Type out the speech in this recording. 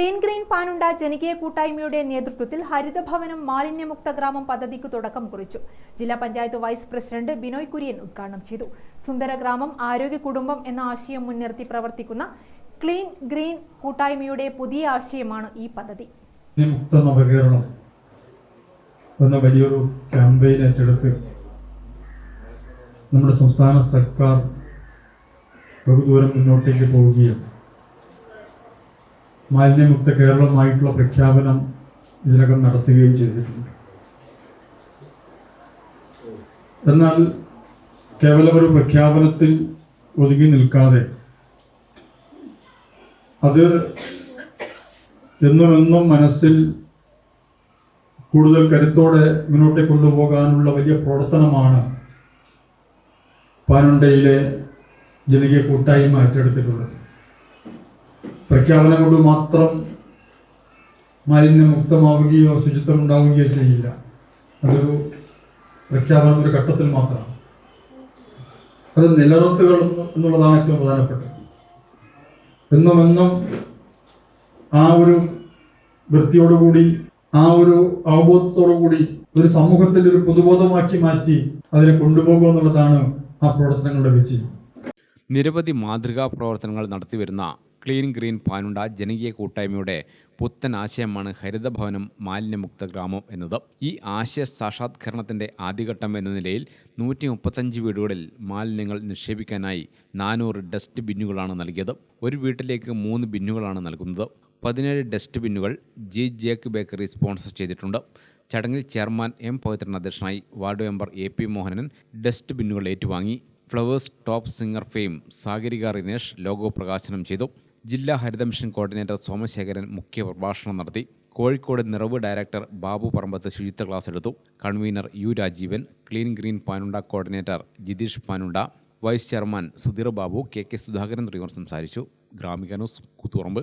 Clean green Panunda ജനകീയ കൂട്ടായ്മയുടെ നേതൃത്വത്തിൽ ഹരിതഭവനം മാലിന്യമുക്ത ഗ്രാമം പദ്ധതിക്ക് തുടക്കം കുറിച്ചു. ജില്ലാ പഞ്ചായത്ത് വൈസ് പ്രസിഡന്റ് ബിനോയ് കുര്യൻ ഉദ്ഘാടനം ചെയ്തു. സുന്ദര ഗ്രാമം ആരോഗ്യ കുടുംബം എന്ന ആശയം മുൻനിർത്തി പ്രവർത്തിക്കുന്ന ക്ലീൻ ഗ്രീൻ കൂട്ടായ്മയുടെ പുതിയ ആശയമാണ് ഈ പദ്ധതി. എന്ന വലിയൊരു ക്യാമ്പയിൻ ഏറ്റെടുത്ത് നമ്മുടെ സംസ്ഥാന സർക്കാർ ബഹുദൂരം മുന്നോട്ടേക്ക് പോവുകയും മാലിന്യമുക്ത കേരളമായിട്ടുള്ള പ്രഖ്യാപനം ഇതിനകം നടത്തുകയും ചെയ്തിട്ടുണ്ട്. എന്നാൽ കേവലം ഒരു പ്രഖ്യാപനത്തിൽ ഒതുങ്ങി നിൽക്കാതെ അത് എന്നും എന്നും മനസ്സിൽ കൂടുതൽ കരുത്തോടെ മുന്നോട്ട് കൊണ്ടുപോകാനുള്ള വലിയ പ്രവർത്തനമാണ് പാനുണ്ടയിലെ ജനകീയ കൂട്ടായ്മ ഏറ്റെടുത്തിട്ടുള്ളത്. പ്രഖ്യാപനം കൊണ്ട് മാത്രം മാലിന്യമുക്തമാവുകയോ ശുചിത്വം ഉണ്ടാവുകയോ ചെയ്യില്ല. അതൊരു പ്രഖ്യാപനം ഒരു ഘട്ടത്തിൽ മാത്രമാണ് അത് നിലനിർത്തുകൾ എന്നുള്ളതാണ് ഏറ്റവും പ്രധാനപ്പെട്ടത്. എന്നും എന്നും ആ ഒരു വൃത്തിയോടുകൂടി ആ ഒരു അവബോധത്തോടുകൂടി ഒരു സമൂഹത്തിൽ ഒരു പൊതുബോധമാക്കി മാറ്റി അതിനെ കൊണ്ടുപോകുക എന്നുള്ളതാണ് ആ പ്രവർത്തനങ്ങളുടെ വിജയം. നിരവധി മാതൃകാ പ്രവർത്തനങ്ങൾ നടത്തിവരുന്ന ക്ലീൻ ഗ്രീൻ പാനുണ്ട. ജനകീയ കൂട്ടായ്മയുടെ പുത്തൻ ആശയമാണ് ഹരിതഭവനം മാലിന്യമുക്ത ഗ്രാമം എന്നത്. ഈ ആശയ സാക്ഷാത്കരണത്തിന്റെ ആദ്യഘട്ടം എന്ന നിലയിൽ നൂറ്റി മുപ്പത്തഞ്ച് വീടുകളിൽ മാലിന്യങ്ങൾ നിക്ഷേപിക്കാനായി നാനൂറ് ഡസ്റ്റ് ബിന്നുകളാണ് നൽകിയത്. ഒരു വീട്ടിലേക്ക് മൂന്ന് ബിന്നുകളാണ് നൽകുന്നത്. പതിനേഴ് ഡസ്റ്റ് ബിന്നുകൾ ജി ജേക്ക് ബേക്കറി സ്പോൺസർ ചെയ്തിട്ടുണ്ട്. ചടങ്ങിൽ ചെയർമാൻ എം പവിത്രൻ അധ്യക്ഷനായി ward member A P Mohanan dust ബിന്നുകൾ ഏറ്റുവാങ്ങി. Flowers top singer fame Sagarika Rinesh logo പ്രകാശനം ചെയ്തു. ജില്ലാ ഹരിത മിഷൻ കോർഡിനേറ്റർ സോമശേഖരൻ മുഖ്യ പ്രഭാഷണം നടത്തി. കോഴിക്കോട് നിറവ് ഡയറക്ടർ ബാബു പറമ്പത്ത് ശുചിത്വ ക്ലാസ് എടുത്തു. Convener U Rajeevan clean green Panunda coordinator Jitheesh Panunda vice chairman Sudheer Babu K K Sudhakaran തുടങ്ങിയവർ സംസാരിച്ചു. ഗ്രാമിക ന്യൂസ് കൂത്തുപറമ്പ്.